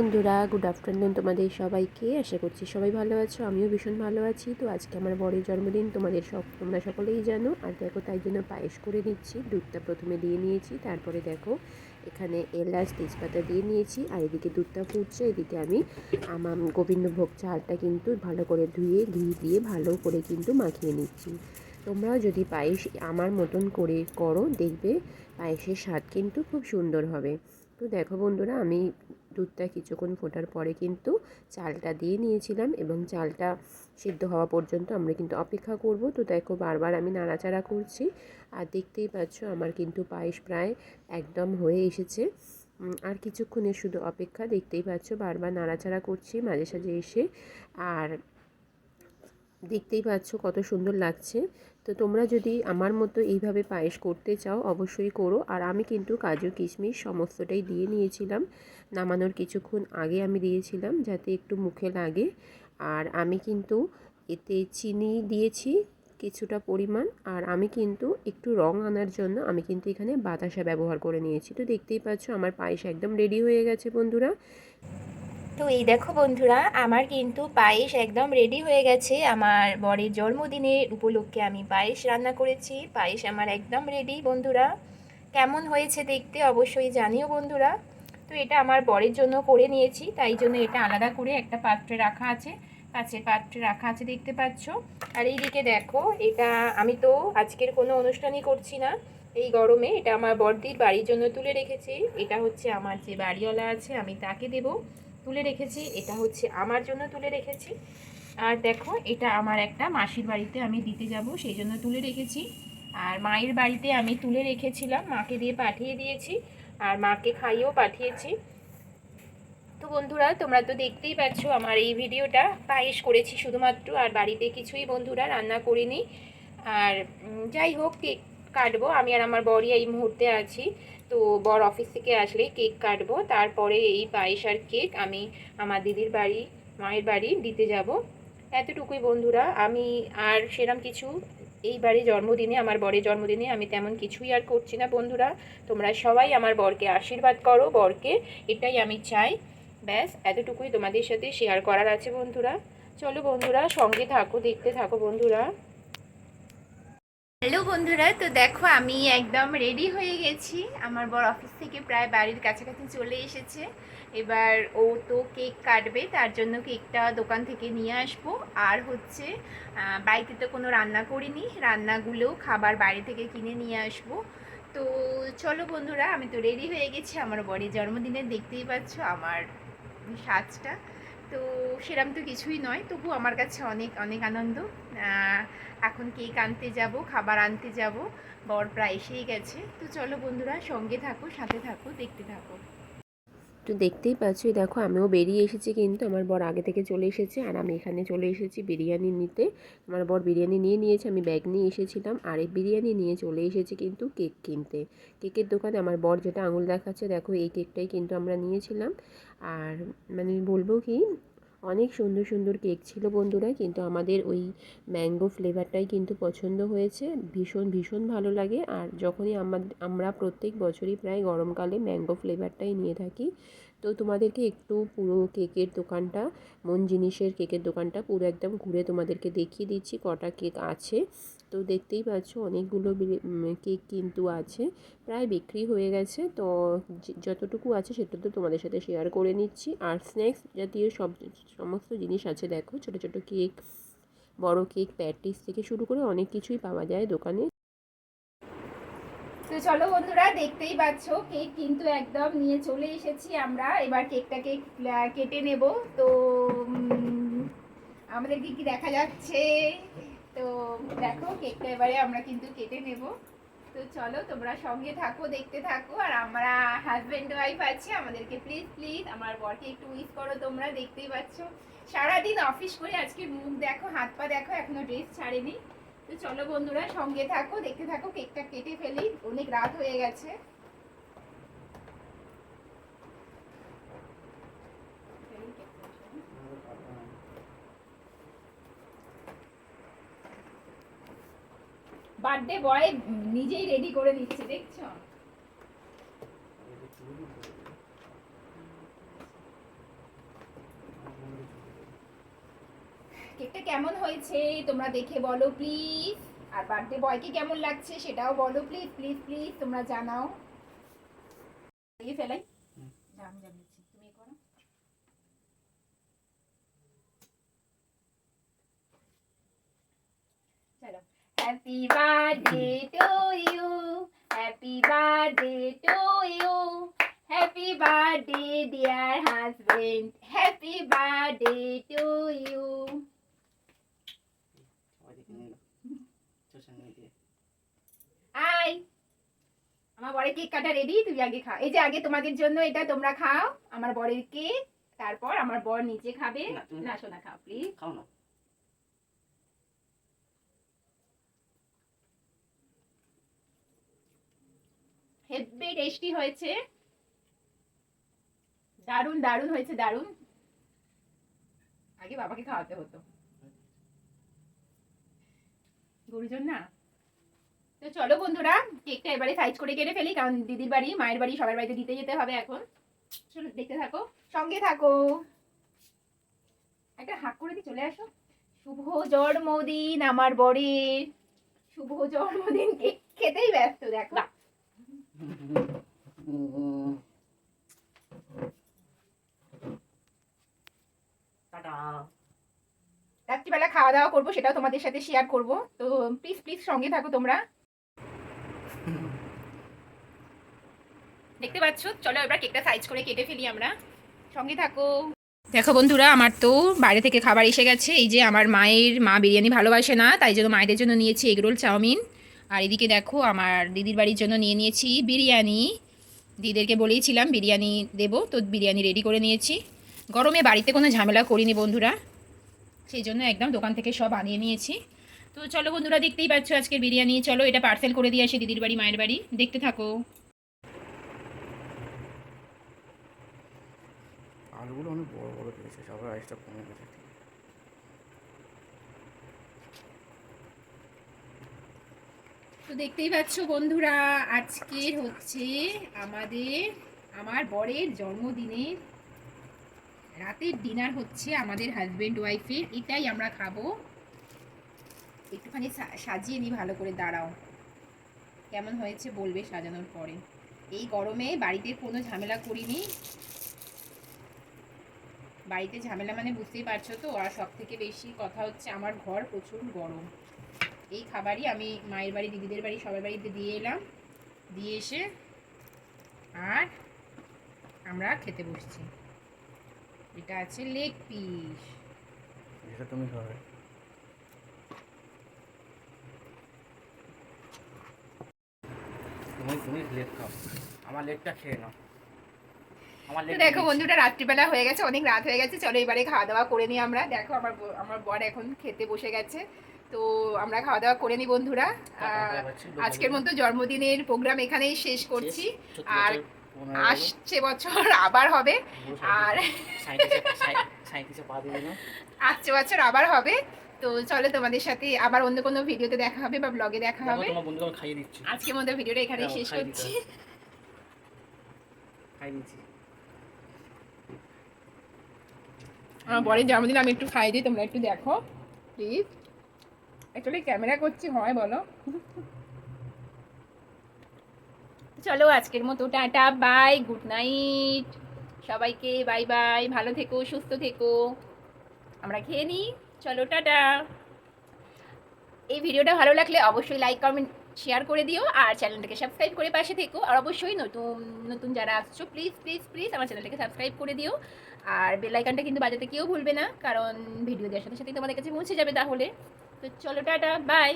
বন্ধুরা good afternoon তোমাদের সবাইকে। আশা করছি সবাই ভালো আছো, আমিও ভীষণ ভালো আছি। তো আজকে আমার বরের জন্মদিন, তোমাদের সব, তোমরা সকলেই জানো। আর দেখো, তাই জন্য পায়েস করে নিচ্ছি, দুধটা প্রথমে দিয়ে নিয়েছি, তারপরে দেখো, এখানে এলাচ, তেজপাতা দিয়ে নিয়েছি, আর এদিকে দুধটা ফুটছে, এদিকে আমি আমার গোবিন্দভোগ চালটা কিন্তু ভালো করে ধুয়ে, ঘি দিয়ে ভালো করে কিন্তু মাখিয়ে নিচ্ছি। তোমরাও যদি পায়েস আমার মতন করে করো, দেখবে পায়েসের স্বাদ কিন্তু খুব সুন্দর হবে। তো দেখো বন্ধুরা, আমি দুধটা কিছুক্ষণ ফোটার পরে কিন্তু চালটা দিয়ে নিয়েছিলাম এবং চালটা সিদ্ধ হওয়া পর্যন্ত আমরা কিন্তু অপেক্ষা করব। তো দেখো বারবার আমি নাড়াচাড়া করছি আর দেখতেই পাচ্ছ আমার কিন্তু পায়েস প্রায় একদম হয়ে এসেছে। আর কিছুক্ষণের শুধু অপেক্ষা দেখতেই পাচ্ছ বারবার নাড়াচাড়া করছি মাঝে সাঝে এসে। আর দেখতেই পাচ্ছ কত সুন্দর লাগছে। তো তোমরা যদি আমার মতো এইভাবে পায়েস করতে চাও, অবশ্যই করো। আর আমি কিন্তু কাজু, কিশমিশ সমস্তটাই দিয়ে নিয়েছিলাম। নামানোর কিছুক্ষণ আগে আমি দিয়েছিলাম যাতে একটু মুখে লাগে। আর আমি কিন্তু এতে চিনি দিয়েছি কিছুটা পরিমাণ। আর আমি কিন্তু একটু রং আনার জন্য আমি কিন্তু এখানে বাতাসা ব্যবহার করে নিয়েছি। তো দেখতেই পাচ্ছ আমার পায়েস একদম রেডি হয়ে গেছে বন্ধুরা। তো এই দেখো বন্ধুরা, আমার কিন্তু পায়েস একদম রেডি হয়ে গেছে। আমার বরের জন্মদিনের উপলক্ষে আমি পায়েস রান্না করেছি। পায়েস আমার একদম রেডি বন্ধুরা। কেমন হয়েছে দেখতে অবশ্যই জানিও বন্ধুরা। তো এটা আমার বরের জন্য করে নিয়েছি, তাই জন্য এটা আলাদা করে একটা পাত্রে রাখা আছে। কাছের পাত্রে রাখা আছে দেখতে পাচ্ছ। আর এইদিকে দেখো, এটা আমি তো আজকের কোনো অনুষ্ঠানই করছি না। এই গরমে এটা আমার বড়দির বাড়ির জন্য তুলে রেখেছি। এটা হচ্ছে আমার যে বাড়িওয়ালা আছে, আমি তাকে দেবো। তুলে রেখেছি, এটা হচ্ছে আমার জন্য তুলে রেখেছি। আর দেখো, এটা আমার একটা মাসির বাড়িতে আমি দিতে যাব, সেই জন্য তুলে রেখেছি। আর মায়ের বাড়িতে আমি তুলে রেখেছিলাম, মাকে দিয়ে পাঠিয়ে দিয়েছি, আর মাকে খাইয়েও পাঠিয়েছি। তো বন্ধুরা, তোমরা তো দেখতেই পাচ্ছ আমার এই ভিডিওটা। পায়েস করেছি শুধুমাত্র, আর বাড়িতে কিছুই বন্ধুরা রান্না করিনি। আর যাই হোক, কেক কাটবো। আমি আর আমার বরই এই মুহূর্তে আছি। তো বর অফিস থেকে আসলে কেক কাটবো। তারপরে এই পায়েস আর কেক আমি আমার দিদির বাড়ি, মায়ের বাড়ি দিতে যাব। এতটুকুই বন্ধুরা, আমি আর সেরম কিছু এই এইবারে জন্মদিনে, আমার বরের জন্মদিনে আমি তেমন কিছুই আর করছি না বন্ধুরা। তোমরা সবাই আমার বরকে আশীর্বাদ করো, বরকে এটাই আমি চাই। ব্যাস, এতটুকুই তোমাদের সাথে শেয়ার করার আছে বন্ধুরা। চলো বন্ধুরা, সঙ্গে থাকো, দেখতে থাকো বন্ধুরা। হ্যালো বন্ধুরা, তো দেখো আমি একদম রেডি হয়ে গেছি। আমার বর অফিস থেকে প্রায় বাড়ির কাছাকাছি চলে এসেছে। এবার ও তো কেক কাটবে, তার জন্য কেকটা দোকান থেকে নিয়ে আসব। আর হচ্ছে বাড়িতে তো কোনো রান্না করিনি, রান্নাগুলো খাবার বাইরে থেকে কিনে নিয়ে আসব। তো চলো বন্ধুরা, আমি তো রেডি হয়ে গেছি। আমার বরের জন্মদিনে দেখতেই পাচ্ছ আমার সাজটা। তো সেরম তো কিছুই নয়, তবু আমার কাছে অনেক অনেক আনন্দ। এখন কেক আনতে যাব, খাবার আনতে যাব, বর প্রায় এসেই গেছে। তো চলো বন্ধুরা, সঙ্গে থাকো, সাথে থাকো, দেখতে থাকো। তো দেখতেই পাচ্ছি। দেখো, আমিও বেরিয়ে এসেছি কিন্তু। আমার বর আগে থেকে চলে এসেছে আর আমি এখানে চলে এসেছি বিরিয়ানি নিতে। আমার বর বিরিয়ানি নিয়ে নিয়েছে, আমি ব্যাগ নিয়ে এসেছিলাম। আর এই বিরিয়ানি নিয়ে চলে এসেছি কিন্তু কেক কিনতে। কেকের দোকানে আমার বর যেটা আঙুল দেখাচ্ছে, দেখো এই কেকটাই কিন্তু আমরা নিয়েছিলাম। আর মানে বলব কি অনেক সুন্দর সুন্দর কেক ছিল বন্ধুরা, কিন্তু আমাদের ওই ম্যাঙ্গো ফ্লেভারটাই কিন্তু পছন্দ হয়েছে। ভীষণ ভীষণ ভালো লাগে। আর যখনই আমরা প্রত্যেক বছরই প্রায় গরমকালে ম্যাঙ্গো ফ্লেভারটাই নিয়ে থাকি তো তোমাদেরকে একটু পুরো কেকের দোকানটা, মন জিনিসের কেকের দোকানটা পুরো একদম ঘুরে তোমাদেরকে দেখিয়ে দিচ্ছি কটা কেক আছে। তো দেখতেই পাচ্ছ অনেকগুলো কেক কিন্তু আছে, প্রায় বিক্রি হয়ে গেছে। তো যতটুকু আছে সেটা তো তোমাদের সাথে শেয়ার করে নিচ্ছি। আর স্ন্যাক্স জাতীয় সব, সমস্ত জিনিস আছে দেখো, ছোট ছোট কেক, বড় কেক প্যাটিস থেকে শুরু করে অনেক কিছুই পাওয়া যায় দোকানে। তো চলো বন্ধুরা, দেখতেই পাচ্ছ কেক কিন্তু একদম নিয়ে চলে এসেছি আমরা। এবার কেকটাকে কেটে নেব। তো আমাদেরকে কি দেখা যাচ্ছে? তো, দেখো কেকটা এবারে আমরা কিন্তু কেটে নেব। তো চলো, তোমরা সঙ্গে থাকো, দেখতে থাকো। আর আমরা হাজব্যান্ড ওয়াইফ আছি, আমাদেরকে প্লিজ প্লিজ আমার বরকে একটু উইস করো তোমরা, দেখতেই পাচ্ছ। সারাদিন অফিস করে আজকে মুখ দেখো, হাত পা দেখো, এখনও ড্রেস ছাড়েনি। তো চলো বন্ধুরা, সঙ্গে থাকো, দেখতে থাকো, কেকটা কেটে ফেলি, অনেক রাত হয়ে গেছে। বার্থডে বয় নিজেই রেডি করে দিচ্ছে, দেখছ? কেকটা কেমন হয়েছে তোমরা দেখে বলো প্লিজ আর বার্থডে বয়কে কেমন লাগছে সেটাও বলো প্লিজ প্লিজ প্লিজ তোমরা জানাও। এই ফেলাই? আমি জানিয়েছি তুমি করো। চলো। Happy birthday to you happy birthday to you happy birthday dear husband happy সবাই দেখে নিল সোশ্যাল মিডিয়ায় আই আমার বরের কেক কাটা রেডি তুমি আগে খাও। এই যে আগে তোমাদের জন্য এটা তোমরা খাও আমার বরের কেক তারপর আমার বর নিচে খাবে। না, তুমি- না শোনা খাও প্লিজ খাও না। হেভি টেস্টি হয়েছে। দারুণ দারুণ হয়েছে দারুণ আগে বাবাকে খাওয়াতে হতো। গুরুজন না? তো চলো বন্ধুরা কেকটা এবারে সাইজ করে কেটে ফেলি কারণ দিদির বাড়ি মায়ের বাড়ি সবার বাড়িতে দিতে যেতে হবে এখন। চলো দেখতে থাকো সঙ্গে থাকো। একটা হাক করে দিয়ে চলে আসো। শুভ জন্মদিন আমার বরের শুভ জন্মদিন কেক খেতেই ব্যস্ত দেখো। রাত্রিবেলা খাওয়া দাওয়া করব সেটাও তোমাদের সাথে শেয়ার করব। তো প্লিজ প্লিজ সঙ্গে থাকো তোমরা। দেখতে পাচ্ছ? চলো এবার কেকটা সাইজ করে কেটে ফেলি আমরা। সঙ্গে থাকো। দেখো বন্ধুরা, আমার তো বাইরে থেকে খাবার এসে গেছে। এই যে আমার মায়ের মা বিরিয়ানি ভালোবাসে না, তাই জন্য মায়েদের জন্য নিয়েছি এগরোল চাউমিন। আর এদিকে দেখো, আমার দিদির বাড়ির জন্য নিয়ে নিয়েছি বিরিয়ানি। দিদিদেরকে বলেইছিলাম বিরিয়ানি দেবো, তো বিরিয়ানি রেডি করে নিয়েছি। গরমে বাড়িতে কোনো ঝামেলা করিনি বন্ধুরা। সেই জন্য একদম দোকান থেকে সব আনিয়ে নিয়েছি। তো চলো বন্ধুরা, দেখতেই পাচ্ছ আজকের বিরিয়ানি। চলো এটা পার্সেল করে দিয়ে আসি দিদির বাড়ি, মায়ের বাড়ি। দেখতে থাকো। আলুগুলো অনেক বড় বড় দিয়েছে সবার আইসটা কমে গেছে। তো দেখতেই পাচ্ছ বন্ধুরা আজকের হচ্ছে আমাদের, আমার বরের জন্মদিনের রাতের ডিনার হচ্ছে আমাদের হাজবেন্ড ওয়াইফের এটাই আমরা খাব। একটুখানি সাজিয়ে নিই ভালো করে, দাঁড়াও। কেমন হয়েছে বলবে সাজানোর পরে। এই গরমে বাড়িতে কোনো ঝামেলা করিনি। বাড়িতে ঝামেলা মানে বুঝতেই পারছ তো? আর সব থেকে বেশি কথা হচ্ছে আমার ঘর প্রচুর গরম। এই খাবারই আমি মায়ের বাড়ি, দিদিদের বাড়ি, সবার বাড়িতে দিয়ে এলাম। দিয়ে এসে আর আমরা খেতে বসছি। এটা আছে লেগ পিস। তুমি খাবে। তুমি তুমি লেট খাও। আমার লেটটা খেয়ে নাও। দেখো বন্ধুটা রাত্রিবেলা হয়ে গেছে অনেক রাত হয়ে গেছে। চলো এবারে খাওয়া দাওয়া করে নিই আমরা। দেখো আমার আমার বর এখন খেতে বসে গেছে। তো আমরা খাওয়া দাওয়া করে নিই বন্ধুরা। আজকের মতো জন্মদিনের প্রোগ্রাম এখানেই শেষ করছি। আর আসছে বছর আবার হবে। আর আসছে বছর আবার হবে। তো চলো তোমাদের সাথে আবার অন্য কোনো ভিডিওতে দেখা হবে বা ব্লগে দেখা হবে। আজকের মতো ভিডিওটা এখানেই শেষ করছি। দিচ্ছি। আমার বরের জন্মদিন আমি একটু খাই দিই, তোমরা একটু দেখো প্লিজ অ্যাকচুয়ালি ক্যামেরা করছি, হয়, বলো। চলো, আজকের মতো, টাটা বাই গুড নাইট সবাইকে বাই বাই ভালো থেকো, সুস্থ থেকো। আমরা খেয়ে নিই, চলো, টাটা। এই ভিডিওটা ভালো লাগলে অবশ্যই লাইক কমেন্ট শেয়ার করে দিও, আর চ্যানেলটাকে সাবস্ক্রাইব করে পাশে থেকো। আর অবশ্যই নতুন নতুন যারা আসছো প্লিজ প্লিজ প্লিজ আমার চ্যানেলটাকে সাবস্ক্রাইব করে দিও। আর বেলাইকানটা কিন্তু বাজাতে কেউ ভুলবে না, কারণ ভিডিও দেওয়ার সাথে সাথেই তোমাদের কাছে পৌঁছে যাবে তাহলে। তো চলো, টাটা বাই